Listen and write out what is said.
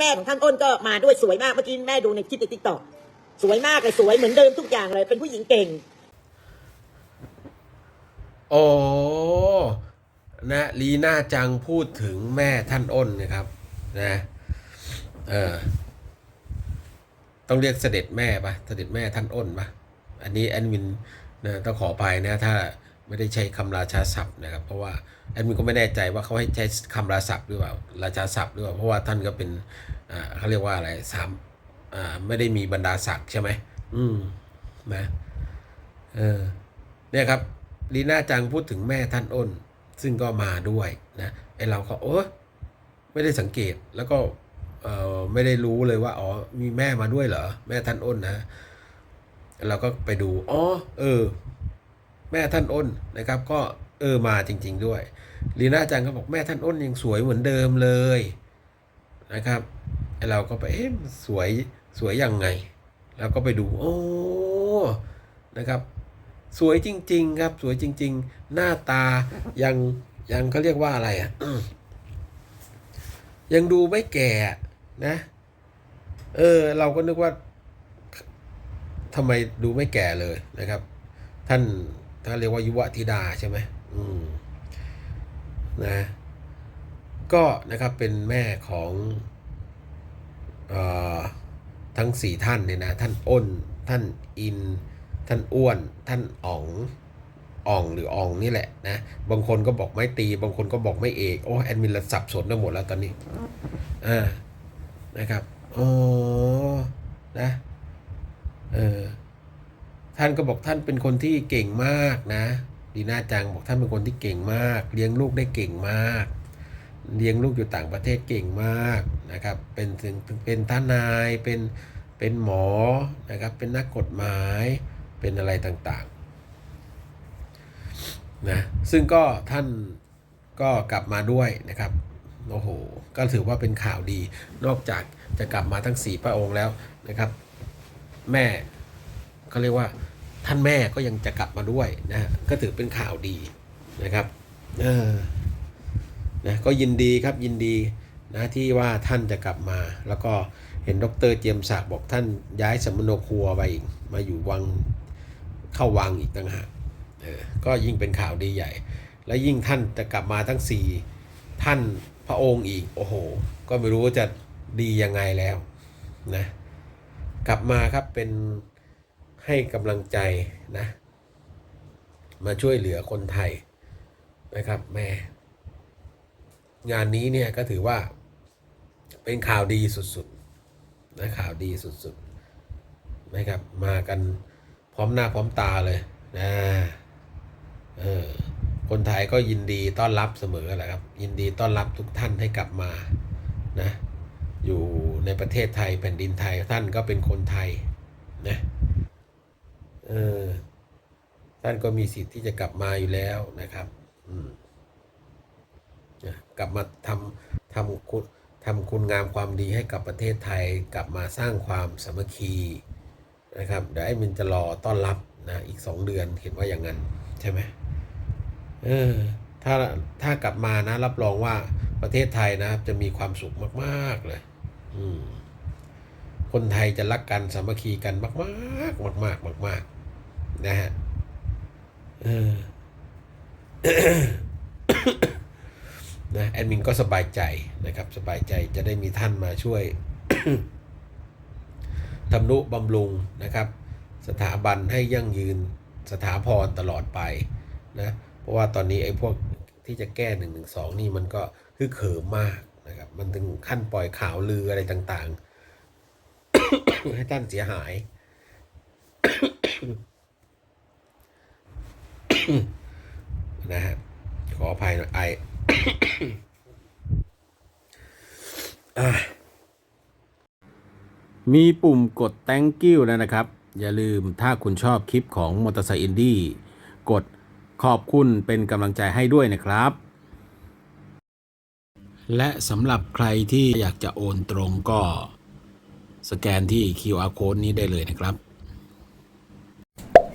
แม่ของท่านอ้นก็มาด้วยสวยมากเมื่อกี้แม่ดูในคลิปในติ๊กต็อกสวยมากเลยสวยเหมือนเดิมทุกอย่างเลย เป็นผู้หญิงเก่ง โอ้นะลีน่าจังพูดถึงแม่ท่านอ้นนะครับ นะเออต้องเรียกเสด็จแม่ปะเสด็จแม่ท่านอ้นปะอันนี้แอดมินนะต้องขอไปนะ ถ้า ไม่ได้ใช้คำราชาศัพท์นะครับ เพราะว่าแอดมินก็ไม่แน่ใจว่าเขาให้ใช้คำราศัพท์หรือเปล่าราชาศัพท์หรือเปล่าเพราะว่าท่านก็เป็นอ่าเขาเรียกว่าอะไรสามอ่าไม่ได้มีบรรดาศักดิ์ใช่ไหมอืมนะเออเนี่ยครับลีน่าจังพูดถึงแม่ท่านอ้น ซึ่งก็มาด้วยนะไอเราก็โอ้ไม่ได้สังเกตแล้วก็เออไม่ได้รู้เลยว่าอ๋อมีแม่มาด้วยเหรอแม่ท่านอ้นนะเราก็ไปดูอ๋อเออ แม่ท่านอ้นนะครับ ก็เออมาจริง ๆ ด้วยลีน่าจังก็บอกแม่ท่านอ้นยังสวยเหมือนเดิมเลยนะครับเราก็ไปเอ๊ะสวยสวยยังไง แล้วก็ไปดูโอ้นะครับ สวยจริง ๆ ครับ สวยจริง ๆ หน้าตายังยังเขาเรียกว่าอะไรอะยังดูไม่แก่นะ เออ เราก็นึกว่าทำไมดูไม่แก่เลยนะครับ ท่าน ท่าเรียกว่ายุวธิดาใช่ไหมอืมนะก็นะครับเป็นแม่ของออทั้งสี่ท่านเนี่ยนะท่านอ้น ท่านอิน ท่านอ้วน ท่านอ๋องอ่องหรืออ่องนี่แหละนะ บางคนก็บอกไม่ตี บางคนก็บอกไม่เอก โอ้แอดมินละสับสนไปหมดแล้วตอนนี้ อ่า นะครับ อ๋อ นะ ท่านก็บอกท่านเป็นคนที่เก่งมากนะดีน่าจังบอกท่านเป็นคนที่เก่งมาก เลี้ยงลูกได้เก่งมาก เลี้ยงลูกอยู่ต่างประเทศเก่งมากนะครับ เป็นถึงเป็นทนายเป็นเป็นหมอนะครับเป็นนักกฎหมายเป็นอะไรต่างๆนะซึ่งก็ท่านก็กลับมาด้วยนะครับโอ้โหก็ถือว่าเป็นข่าวดี นอกจากจะกลับมาทั้งสี่พระองค์แล้วนะครับ แม่เขาเรียกว่า ท่านแม่ก็ยังจะกลับมาด้วยนะก็ถือเป็นข่าวดีนะครับเออนะก็ยินดีครับยินดีนะที่ว่าท่านจะกลับมา แล้วก็เห็นดรเจียมศักดิ์บอกท่านย้ายสมโนครัวไปอีกมาอยู่วังเข้าวังอีกต่างหากเออก็ยิ่งเป็นข่าวดีใหญ่ และยิ่งท่านจะกลับมาทั้งสี่ท่านพระองค์อีกโอ้โห ก็ไม่รู้ว่าจะดียังไงแล้วนะกลับมาครับเป็น ให้กำลังใจนะ มาช่วยเหลือคนไทยนะครับแม่งานนี้เนี่ยก็ถือว่าเป็นข่าวดีสุดๆนะข่าวดีสุดๆนะครับมากันพร้อมหน้าพร้อมตาเลยนะเออคนไทยก็ยินดีต้อนรับเสมอแหละครับ ยินดีต้อนรับทุกท่านให้กลับมานะอยู่ในประเทศไทยแผ่นดินไทยท่านก็เป็นคนไทยนะ เออท่านก็มีสิทธิ์ที่จะกลับมาอยู่แล้วนะครับอืกลับมาทำทำคุณทำคุณงามความดีให้กับประเทศไทย กลับมาสร้างความสามัคคีนะครับเดี๋ยวไอ้มินจะรอต้อนรับนะอีกสองเดือนเห็นว่าอย่างนั้น ใช่ไหมเออถ้าถ้ากลับมานะ รับรองว่าประเทศไทยนะครับ จะมีความสุขมาก ๆ เลย อืมคนไทยจะรักกันสามัคคีกันมาก ๆ มาก ๆ มาก ๆ นะฮะเออนะแอดมินก็สบายใจนะครับ สบายใจจะได้มีท่านมาช่วยทำนุบำรุงนะครับ สถาบันให้ยั่งยืนสถาพรตลอดไปนะเพราะว่าตอนนี้ไอ้พวกที่จะแก้หนึ่งหนึ่งสองนี่มันก็คือเขิมมากนะครับ มันถึงขั้นปล่อยข่าวลืออะไรต่างๆ ให้ท่านเสียหาย นะฮะขออภัยหน่อยไอมีปุ่มกด thank you แล้วนะครับ อย่าลืมถ้าคุณชอบคลิปของมอเตอร์ไซค์อินดี้กดขอบคุณเป็นกำลังใจให้ด้วยนะครับ และสำหรับใครที่อยากจะโอนตรงก็ สแกนที่ QR code นี้ได้เลยนะครับ